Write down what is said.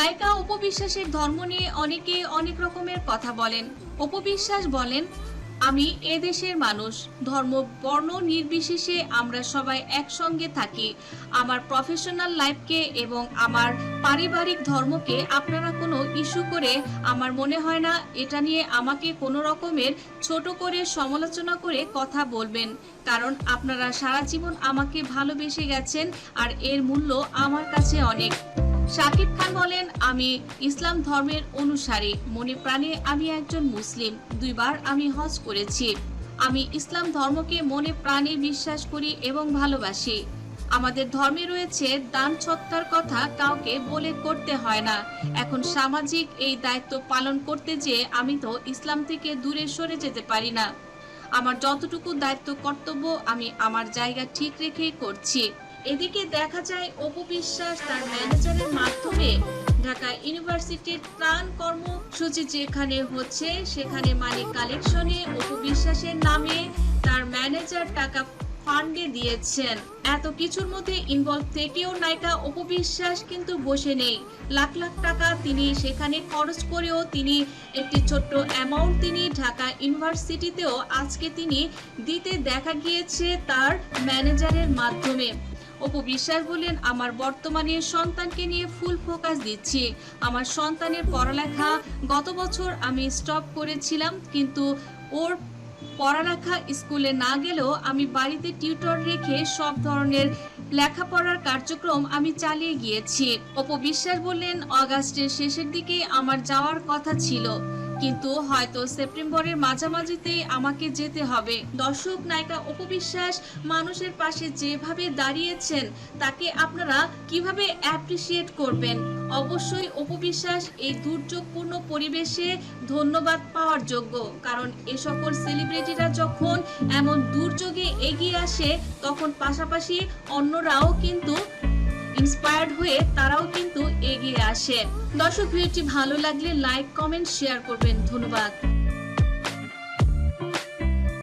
নায়িকা উপবিশ্বাসের ধর্ম নিয়ে অনেকে অনেক রকমের কথা বলেন। উপবিশ্বাস বলেন, আমি এ দেশের মানুষ। ধর্ম, বর্ণ নির্বিশেষে আমরা সবাই একসঙ্গে থাকি। আমার প্রফেশনাল লাইফকে এবং আমার পারিবারিক ধর্মকে আপনারা কোনো ইস্যু করে আমার মনে হয় না। এটা নিয়ে আমাকে কোনো রকমের ছোট করে সমালোচনা করে কথা বলবেন। কারণ আপনারা সারা জীবন আমাকে ভালোবেসে গেছেন আর এর মূল্য আমার কাছে অনেক। শাকিব খান বলেন, আমি ইসলাম ধর্মের অনুসারী। মনে প্রাণে আমি একজন মুসলিম। দুইবার আমি হজ করেছি। আমি ইসলাম ধর্মকে মনে প্রাণে বিশ্বাস করি এবং ভালোবাসি। আমাদের ধর্মে রয়েছে দান সত্তার কথা, কাউকে বলে করতে হয় না। এখন সামাজিক এই দায়িত্ব পালন করতে যে আমি তো ইসলাম থেকে দূরে সরে যেতে পারি না। আমার যতটুকু দায়িত্ব কর্তব্য, আমি আমার জায়গা ঠিক রেখেই করছি। এদিকে দেখা যায়, অপু বিশ্বাস তার ম্যানেজারের মাধ্যমে ঢাকা ইউনিভার্সিটির ত্রাণ কর্মসূচি যেখানে হচ্ছে, সেখানে মানি কালেকশনে অপু বিশ্বাসের নামে তার ম্যানেজার টাকা ফান্ডে দিয়েছেন। এত কিছুর মধ্যে ইনভলভ থেকেও নায়িকা অপু বিশ্বাস কিন্তু বসে নেই। লাখ লাখ টাকা তিনি সেখানে খরচ করেও তিনি একটি ছোট্ট অ্যামাউন্ট তিনি ঢাকা ইউনিভার্সিটিতেও আজকে তিনি দিতে দেখা গিয়েছে তার ম্যানেজারের মাধ্যমে। অপু বিশ্বাস বললেন আমার বর্তমানে সন্তানকে নিয়ে ফুল ফোকাস দিচ্ছি। আমার সন্তানের পড়ালেখা, গত বছর আমি স্টপ করেছিলাম, কিন্তু ওর পড়ালেখা স্কুলে না গেলেও আমি বাড়িতে টিউটর রেখে সব ধরনের লেখাপড়ার কার্যক্রম আমি চালিয়ে গিয়েছি। অপু বিশ্বাস বললেন, অগাস্টের শেষের দিকে আমার যাওয়ার কথা ছিল। কিন্তু হয়তো সেপ্টেম্বরের মাঝামাঝিতেই আমাকে যেতে হবে। দর্শক, নায়িকা অপবিশ্বাস মানুষের পাশে যেভাবে দাঁড়িয়েছেন, তাকে আপনারা কীভাবে অ্যাপ্রিসিয়েট করবেন? অবশ্যই অপবিশ্বাস এই দুর্যোগপূর্ণ পরিবেশে ধন্যবাদ পাওয়ার যোগ্য, কারণ এ সকল সেলিব্রিটিরা যখন এমন দুর্যোগে এগিয়ে আসে, তখন পাশাপাশি অন্যরাও কিন্তু ইন্সপায়ার্ড হয়ে তারাও কিন্তু এগিয়ে আসে। দর্শক ভিডিওটি ভালো লাগলে লাইক কমেন্ট শেয়ার করবেন। ধন্যবাদ।